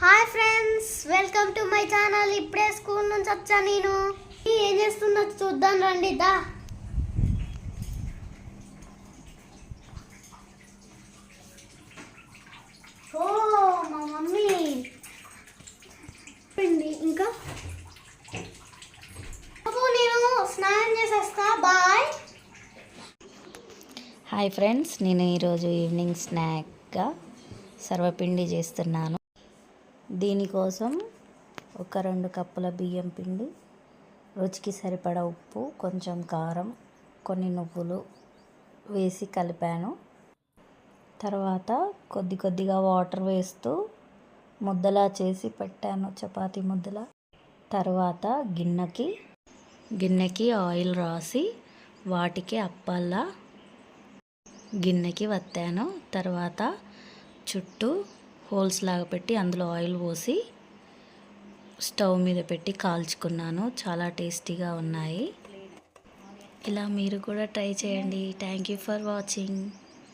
Hi friends welcome to my channel. ఇప్పుడే school నుంచి వచ్చా నేను. ఏం చేస్తున్నా చూద్దాం రండి దా. ఓ మా మమ్మీ. పిండి ఇంకా? నేను స్నానం చేసేస్తా. బాయ్. హాయ్ ఫ్రెండ్స్ నేను ఈరోజు ఈవినింగ్ స్నాక్గా సర్వపిండి చేస్తున్నాను. దీనికోసం ఒక రెండు కప్పుల బియ్యం పిండి రుచికి సరిపడా ఉప్పు కొంచెం కారం కొన్ని నువ్వులు వేసి కలిపాను. తర్వాత కొద్ది కొద్దిగా వాటర్ వేస్తూ ముద్దలా చేసి పెట్టాను చపాతి ముద్దలా. తర్వాత గిన్నెకి గిన్నెకి ఆయిల్ రాసి వాటికి అప్పల్లా గిన్నెకి వత్తాను. తర్వాత చుట్టూ హోల్స్ లాగా పెట్టి అందులో ఆయిల్ పోసి స్టవ్ మీద పెట్టి కాల్చుకున్నాను. చాలా టేస్టీగా ఉన్నాయి. ఇలా మీరు కూడా ట్రై చేయండి. Thank you for watching